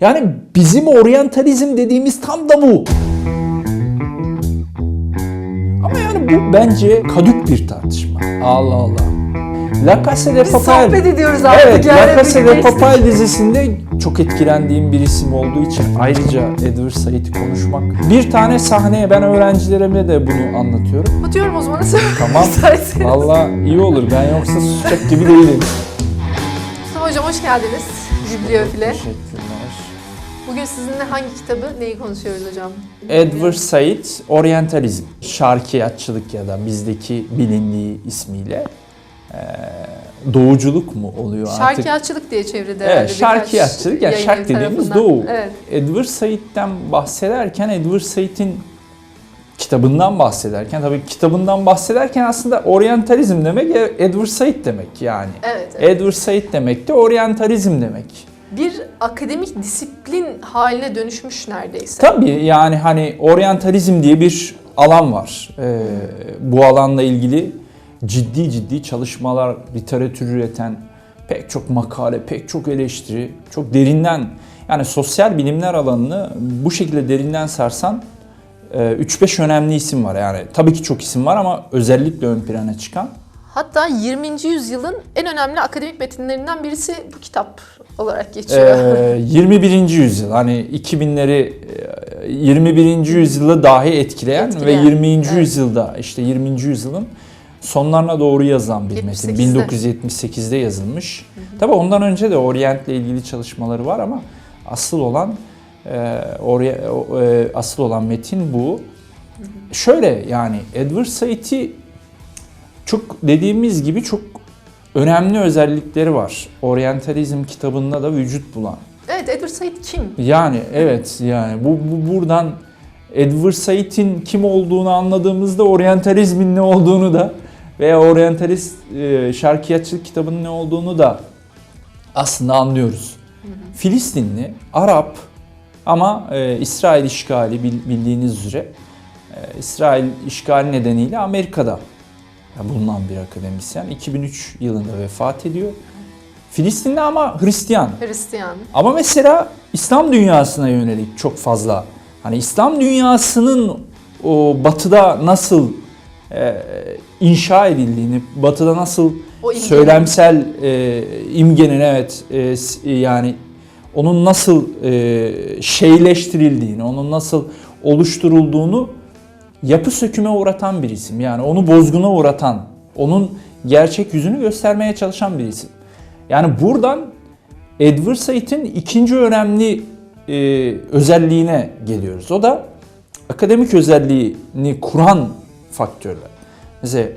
Yani bizim oryantalizm dediğimiz tam da bu. Ama yani bu bence kadük bir tartışma. Allah Allah. La Casa de Biz Papel. sohbet ediyoruz artık Evet, yani. La Casa de. Papel dizisinde çok etkilendiğim bir isim olduğu için ayrıca Edward Said'i konuşmak. Bir tane sahneye ben öğrencilerime de bunu anlatıyorum. Kapatıyorum o zaman. Tamam. Valla iyi olur. Ben yoksa susacak gibi değilim. Hocam hoş geldiniz. Bibliofile. Teşekkürler. Bugün sizinle hangi kitabı, neyi konuşuyoruz hocam? Edward Said, Orientalizm, şarkiyatçılık ya da bizdeki bilindiği ismiyle doğuculuk mu oluyor artık? Şarkiyatçılık diye çevrede Evet, şarkiyatçılık yani şark dediğimiz tarafından. doğu. Evet. Edward Said'den bahsederken Edward Said'in kitabından bahsederken tabii kitabından bahsederken aslında oryantalizm demek Edward Said demek yani. Evet, evet. Edward Said demek de oryantalizm demek. Bir akademik disiplin haline dönüşmüş neredeyse. Tabii yani hani oryantalizm diye bir alan var. Ee, bu alanla ilgili ciddi ciddi çalışmalar, literatür üreten pek çok makale, pek çok eleştiri, çok derinden yani sosyal bilimler alanını bu şekilde derinden sarsan e, 3-5 önemli isim var. Yani tabii ki çok isim var ama özellikle ön plana çıkan. Hatta 20. yüzyılın en önemli akademik metinlerinden birisi bu kitap olarak geçiyor. Ee, 21. yüzyıl hani 2000'leri e, 21. yüzyılı dahi etkileyen, Etkileyen, ve 20. evet. yüzyılda işte 20. yüzyılın sonlarına doğru yazılan bir metin. 78'de. 1978'de yazılmış. Tabi ondan önce de Orient'le ilgili çalışmaları var ama asıl olan e, orya- o- e, asıl olan metin bu. Şöyle yani Edward Said'i çok dediğimiz gibi çok önemli özellikleri var. Orientalizm kitabında da vücut bulan. evet, Edward Said kim? Yani evet yani bu, bu buradan Edward Said'in kim olduğunu anladığımızda oryantalizmin ne olduğunu da veya oryantalist e, şarkiyatçılık kitabının ne olduğunu da aslında anlıyoruz. Filistinli, Arap ama e, İsrail işgali bil- bildiğiniz üzere e, İsrail işgali nedeniyle Amerika'da bulunan bir akademisyen. 2003 yılında vefat ediyor. Filistinli ama Hristiyan. Hristiyan. Ama mesela İslam dünyasına yönelik çok fazla hani İslam dünyasının o batıda nasıl e, inşa edildiğini, batıda nasıl O imgenin. söylemsel e, imgenin evet e, s- yani onun nasıl e, şeyleştirildiğini, onun nasıl oluşturulduğunu yapı söküme uğratan bir isim. Yani onu bozguna uğratan, onun gerçek yüzünü göstermeye çalışan bir isim. Yani buradan Edward Said'in ikinci önemli e, özelliğine geliyoruz. O da akademik özelliğini kuran faktörler. Mesela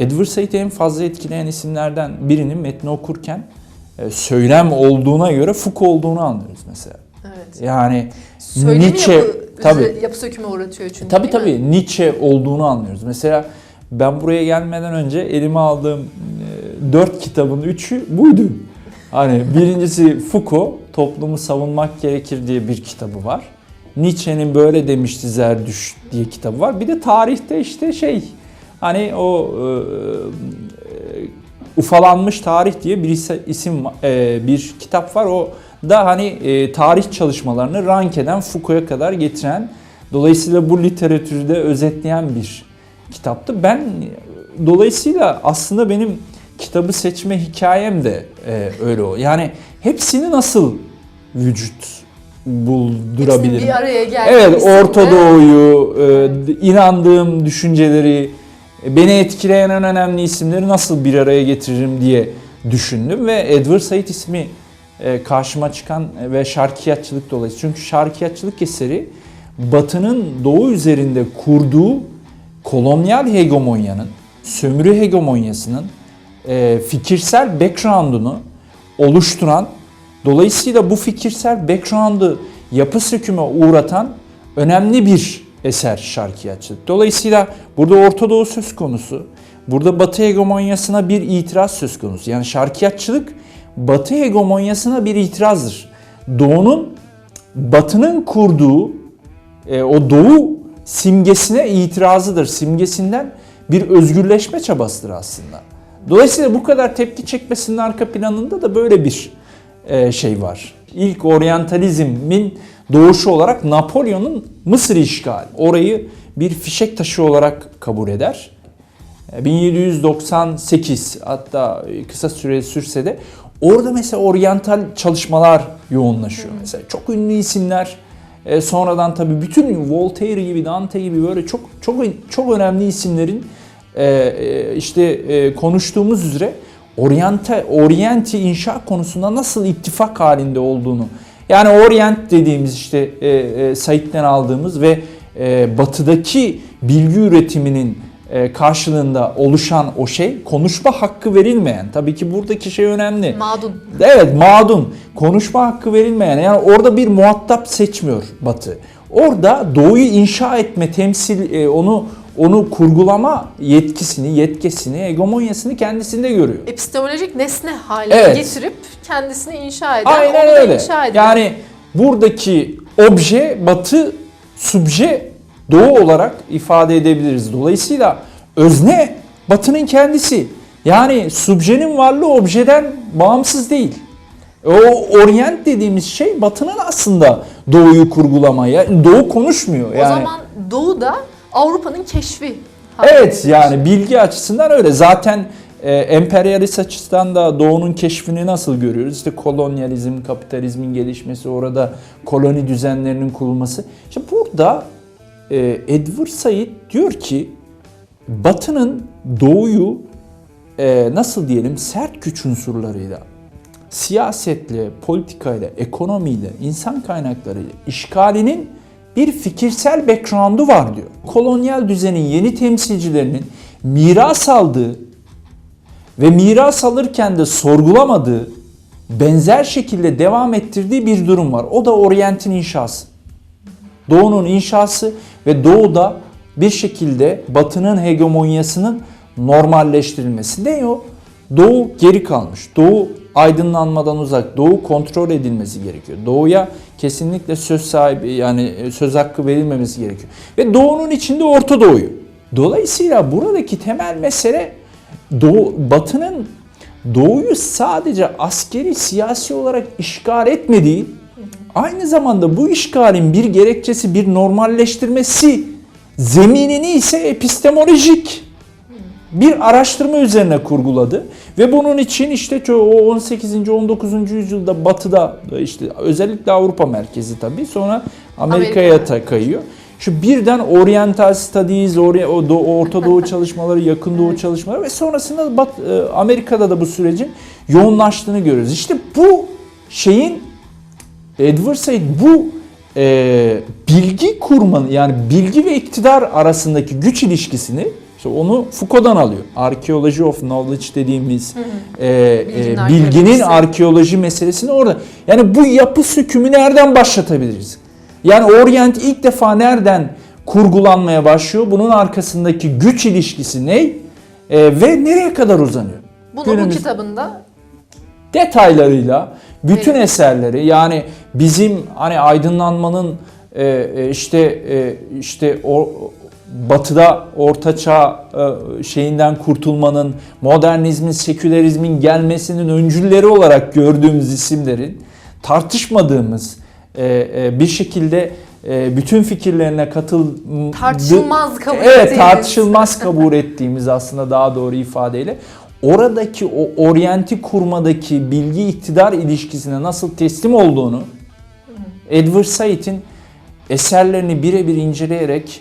Edward Said'i en fazla etkileyen isimlerden birinin metni okurken e, söylem olduğuna göre Foucault olduğunu anlıyoruz mesela. Evet. Yani Söylemi Nietzsche yapı, tabii yapı söküme uğratıyor çünkü Tabii tabii Nietzsche olduğunu anlıyoruz. Mesela ben buraya gelmeden önce elime aldığım e, dört kitabın üçü buydu. Hani birincisi Foucault, Toplumu Savunmak Gerekir diye bir kitabı var. Nietzsche'nin böyle demişti Zerdüşt diye kitabı var. Bir de tarihte işte şey hani o e, e, ufalanmış tarih diye bir isim e, bir kitap var. O da hani e, tarih çalışmalarını rank eden Foucault'a kadar getiren dolayısıyla bu literatürü de özetleyen bir kitaptı. Ben dolayısıyla aslında benim kitabı seçme hikayem de e, öyle o. Yani hepsini nasıl vücut buldurabilirim? Hepsinin bir araya Evet. Orta. Doğu'yu, e, inandığım düşünceleri, e, beni etkileyen en önemli isimleri nasıl bir araya getiririm diye düşündüm ve Edward Said ismi karşıma çıkan ve şarkiyatçılık dolayısıyla. Çünkü şarkiyatçılık eseri Batı'nın Doğu üzerinde kurduğu kolonyal hegemonyanın, sömürü hegemonyasının e, fikirsel background'unu oluşturan, dolayısıyla bu fikirsel background'ı yapı söküme uğratan önemli bir eser şarkiyatçılık. Dolayısıyla burada Orta Doğu söz konusu, burada Batı hegemonyasına bir itiraz söz konusu. Yani şarkiyatçılık Batı hegemonyasına bir itirazdır. Doğu'nun Batı'nın kurduğu e, o Doğu simgesine itirazıdır. Simgesinden bir özgürleşme çabasıdır aslında. Dolayısıyla bu kadar tepki çekmesinin arka planında da böyle bir e, şey var. ilk oryantalizmin doğuşu olarak Napolyon'un Mısır işgali. Orayı bir fişek taşı olarak kabul eder. 1798 hatta kısa süre sürse de orada mesela oryantal çalışmalar yoğunlaşıyor. Mesela çok ünlü isimler e, sonradan tabii bütün Voltaire gibi Dante gibi böyle çok çok çok önemli isimlerin e, e, işte e, konuştuğumuz üzere oryanta oryenti inşa konusunda nasıl ittifak halinde olduğunu yani oryant dediğimiz işte e, e, Said'den aldığımız ve e, batıdaki bilgi üretiminin karşılığında oluşan o şey konuşma hakkı verilmeyen. Tabii ki buradaki şey önemli. Madun. Evet mağdun. Konuşma hakkı verilmeyen. Yani orada bir muhatap seçmiyor Batı. Orada doğuyu inşa etme, temsil, e, onu onu kurgulama yetkisini, yetkisini, hegemonyasını kendisinde görüyor. Epistemolojik nesne haline Evet. getirip kendisini inşa eden, Aynen onu öyle. inşa eden. Yani buradaki obje batı, subje doğu olarak ifade edebiliriz. Dolayısıyla özne batının kendisi. Yani subjenin varlığı objeden bağımsız değil. O orient dediğimiz şey batının aslında doğuyu kurgulamaya, doğu konuşmuyor. o Yani zaman Doğu da Avrupa'nın keşfi. Evet yani bilgi açısından öyle. Zaten e, emperyalist açıdan da doğunun keşfini nasıl görüyoruz? İşte kolonyalizm, kapitalizmin gelişmesi, orada koloni düzenlerinin kurulması. İşte burada Edward Said diyor ki Batı'nın doğuyu e, nasıl diyelim sert güç unsurlarıyla, siyasetle, politikayla, ekonomiyle, insan kaynaklarıyla işgalinin bir fikirsel background'u var diyor. Kolonyal düzenin yeni temsilcilerinin miras aldığı ve miras alırken de sorgulamadığı, benzer şekilde devam ettirdiği bir durum var. O da Orient'in inşası. Doğu'nun inşası ve Doğu'da bir şekilde Batı'nın hegemonyasının normalleştirilmesi. Ne o? Doğu geri kalmış. Doğu aydınlanmadan uzak. Doğu kontrol edilmesi gerekiyor. Doğu'ya kesinlikle söz sahibi yani söz hakkı verilmemesi gerekiyor. Ve Doğu'nun içinde Orta Doğu'yu. Dolayısıyla buradaki temel mesele Doğu, Batı'nın Doğu'yu sadece askeri siyasi olarak işgal etmediği, aynı zamanda bu işgalin bir gerekçesi, bir normalleştirmesi zeminini ise epistemolojik bir araştırma üzerine kurguladı ve bunun için işte o 18. 19. yüzyılda batıda işte özellikle Avrupa merkezi tabii sonra Amerika'ya Amerika. ta- kayıyor. Şu birden Oriental Studies, Orta Doğu çalışmaları, Yakın Doğu çalışmaları ve sonrasında Bat, e, Amerika'da da bu sürecin yoğunlaştığını görüyoruz. İşte bu şeyin Edward Said bu e, bilgi kurmanın yani bilgi ve iktidar arasındaki güç ilişkisini işte onu Foucault'dan alıyor. Archaeology of Knowledge dediğimiz e, e, Bilginin bilginin arkeolojisi. arkeoloji meselesini orada. Yani bu yapı sökümü nereden başlatabiliriz? Yani Orient ilk defa nereden kurgulanmaya başlıyor? Bunun arkasındaki güç ilişkisi ne? E, ve nereye kadar uzanıyor? Bunu bu Günümüz- kitabında detaylarıyla bütün Evet. eserleri yani bizim hani aydınlanmanın e, e, işte e, işte o batıda ortaçağ e, şeyinden kurtulmanın modernizmin sekülerizmin gelmesinin öncülleri olarak gördüğümüz isimlerin tartışmadığımız e, e, bir şekilde e, bütün fikirlerine katıldı Tartışılmaz kabul Evet ettiğimiz. tartışılmaz kabul ettiğimiz aslında daha doğru ifadeyle oradaki o oryenti kurmadaki bilgi iktidar ilişkisine nasıl teslim olduğunu Edward Said'in eserlerini birebir inceleyerek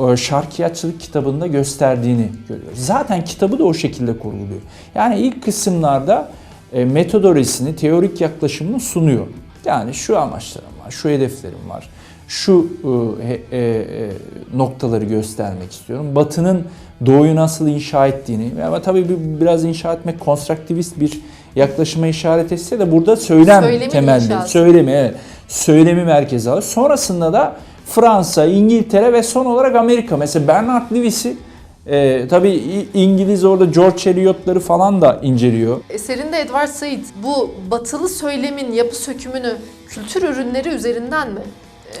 e, şarkiyatçılık kitabında gösterdiğini görüyoruz. Zaten kitabı da o şekilde kurguluyor. Yani ilk kısımlarda e, metodolojisini, teorik yaklaşımını sunuyor. Yani şu amaçlarım var, şu hedeflerim var, şu e, e, e, noktaları göstermek istiyorum. Batı'nın doğuyu nasıl inşa ettiğini, ama tabii bir- biraz inşa etmek konstruktivist bir yaklaşıma işaret etse de burada söylem Söylemin temelli. Söylemi, evet. Söylemi merkeze alır. Sonrasında da Fransa, İngiltere ve son olarak Amerika. Mesela Bernard Lewis'i e, tabii İngiliz orada George Eliot'ları falan da inceliyor. eserinde Edward Said bu batılı söylemin yapı sökümünü kültür ürünleri üzerinden mi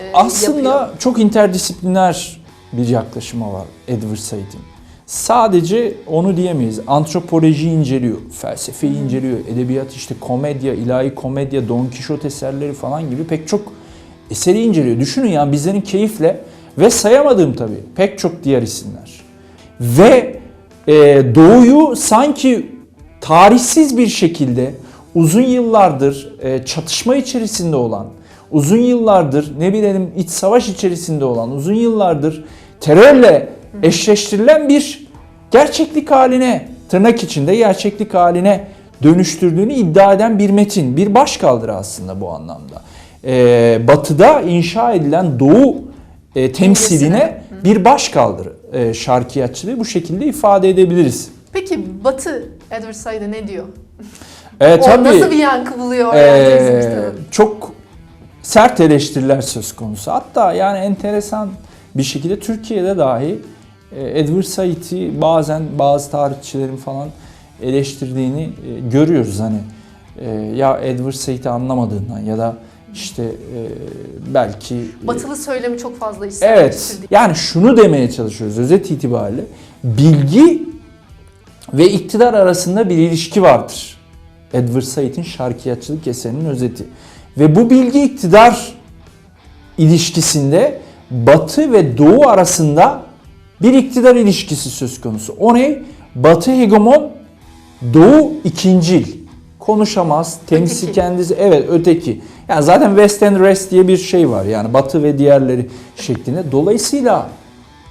e, Aslında yapıyor? çok interdisipliner bir yaklaşımı var Edward Said'in. sadece onu diyemeyiz. Antropoloji inceliyor, felsefeyi inceliyor, edebiyat işte komedya, ilahi komedya, Don Kişot eserleri falan gibi pek çok eseri inceliyor. Düşünün ya bizlerin keyifle ve sayamadığım tabii pek çok diğer isimler. Ve e, Doğu'yu sanki tarihsiz bir şekilde uzun yıllardır e, çatışma içerisinde olan, uzun yıllardır ne bileyim iç savaş içerisinde olan, uzun yıllardır terörle eşleştirilen bir gerçeklik haline, tırnak içinde gerçeklik haline dönüştürdüğünü iddia eden bir metin, bir başkaldırı aslında bu anlamda. E, batı'da inşa edilen Doğu e, temsiline bir başkaldırı e, şarkiyatçılığı bu şekilde ifade edebiliriz. Peki Batı Edward Said'e ne diyor? E, O tabii nasıl bir yankı buluyor e, çok sert eleştiriler söz konusu. Hatta yani enteresan bir şekilde Türkiye'de dahi e, Edward Said'i bazen bazı tarihçilerin falan eleştirdiğini e, görüyoruz hani e, ya Edward Said'i anlamadığından ya da işte e, belki Batılı söylemi çok fazla Evet. işlenmiştir diye. Yani şunu demeye çalışıyoruz özet itibariyle. Bilgi ve iktidar arasında bir ilişki vardır. Edward Said'in şarkiyatçılık eserinin özeti. Ve bu bilgi iktidar ilişkisinde Batı ve Doğu arasında bir iktidar ilişkisi söz konusu. O ne? Batı hegemon, Doğu ikincil. Konuşamaz, temsil Öteki. kendisi evet öteki. Yani zaten West and Rest diye bir şey var. Yani Batı ve diğerleri şeklinde. Dolayısıyla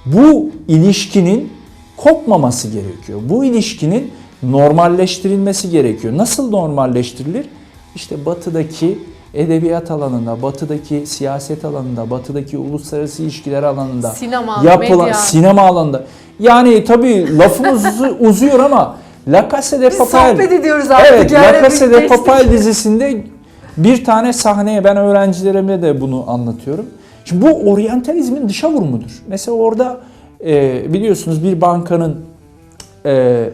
bu ilişkinin kopmaması gerekiyor. Bu ilişkinin normalleştirilmesi gerekiyor. Nasıl normalleştirilir? İşte batıdaki edebiyat alanında, batıdaki siyaset alanında, batıdaki uluslararası ilişkiler alanında, Sinema, yapılan medya. sinema alanında. Yani tabii lafımız uzu- uzuyor ama La Casa de Biz Papel. sohbet ediyoruz artık. Evet, yani La Casa de. Papel dizisinde bir tane sahneye ben öğrencilerime de bunu anlatıyorum. Şimdi bu oryantalizmin dışa vurumudur. Mesela orada e, biliyorsunuz bir bankanın e,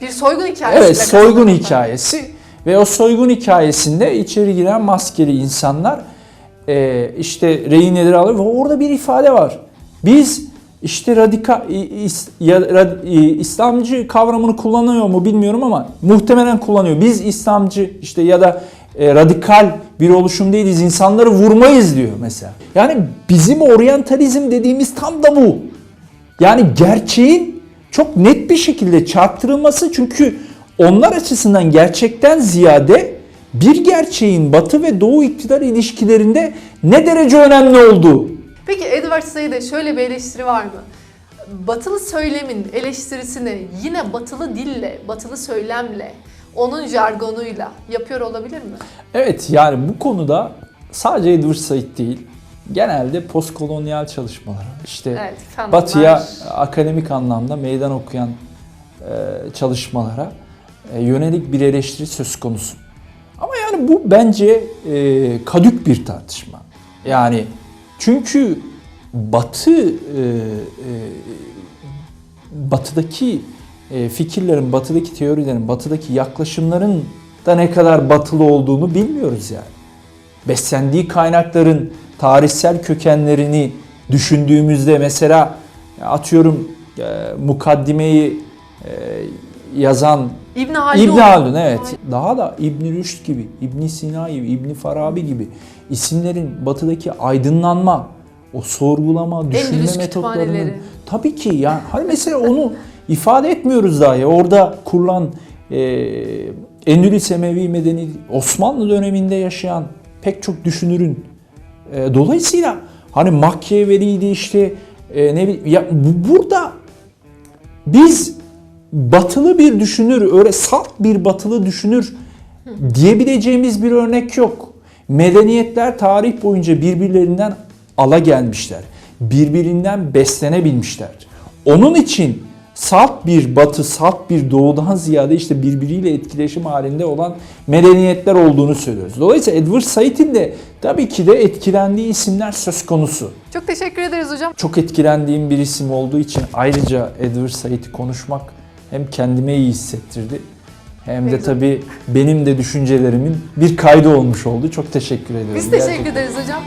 Bir soygun hikayesi. evet soygun hikayesi ve o soygun hikayesinde içeri giren maskeli insanlar e, işte rehineleri alıyor ve orada bir ifade var. Biz işte radikal is, ya, rad- İslamcı kavramını kullanıyor mu bilmiyorum ama muhtemelen kullanıyor. Biz İslamcı işte ya da e, radikal bir oluşum değiliz. insanları vurmayız diyor mesela. Yani bizim oryantalizm dediğimiz tam da bu. Yani gerçeğin çok net bir şekilde çarptırılması çünkü onlar açısından gerçekten ziyade bir gerçeğin Batı ve Doğu iktidar ilişkilerinde ne derece önemli olduğu. Peki Edward Said'e şöyle bir eleştiri var mı? Batılı söylemin eleştirisini yine batılı dille, batılı söylemle, onun jargonuyla yapıyor olabilir mi? Evet yani bu konuda sadece Edward Said değil, genelde postkolonyal çalışmalar, işte Evet, kanunlar. Batı'ya akademik anlamda meydan okuyan e, çalışmalara yönelik bir eleştiri söz konusu. Ama yani bu bence e, kadük bir tartışma. Yani çünkü Batı e, e, Batı'daki e, fikirlerin, Batı'daki teorilerin, Batı'daki yaklaşımların da ne kadar batılı olduğunu bilmiyoruz yani. Beslendiği kaynakların tarihsel kökenlerini düşündüğümüzde mesela atıyorum e, mukaddimeyi e, yazan İbn Haldun. İbn Haldun evet. Daha da İbn Rüşd gibi, İbn Sina gibi, İbn Farabi gibi isimlerin batıdaki aydınlanma, o sorgulama, düşünme Endülüs metotlarının tabii ki yani hani mesela onu ifade etmiyoruz dahi. Orada kurulan e, Endülüs Emevi medeniyeti Osmanlı döneminde yaşayan pek çok düşünürün e, dolayısıyla hani Machiavelli'ydi işte e, ne bileyim ya bu- burada biz batılı bir düşünür, öyle salt bir batılı düşünür diyebileceğimiz bir örnek yok. Medeniyetler tarih boyunca birbirlerinden ala gelmişler. Birbirinden beslenebilmişler. Onun için salt bir batı, salt bir doğudan ziyade işte birbiriyle etkileşim halinde olan medeniyetler olduğunu söylüyoruz. Dolayısıyla Edward Said'in de tabii ki de etkilendiği isimler söz konusu. Çok teşekkür ederiz hocam. Çok etkilendiğim bir isim olduğu için ayrıca Edward Said'i konuşmak hem kendime iyi hissettirdi hem de tabii benim de düşüncelerimin bir kaydı olmuş oldu. Çok teşekkür ediyorum. Biz teşekkür Gerçekten. ederiz hocam.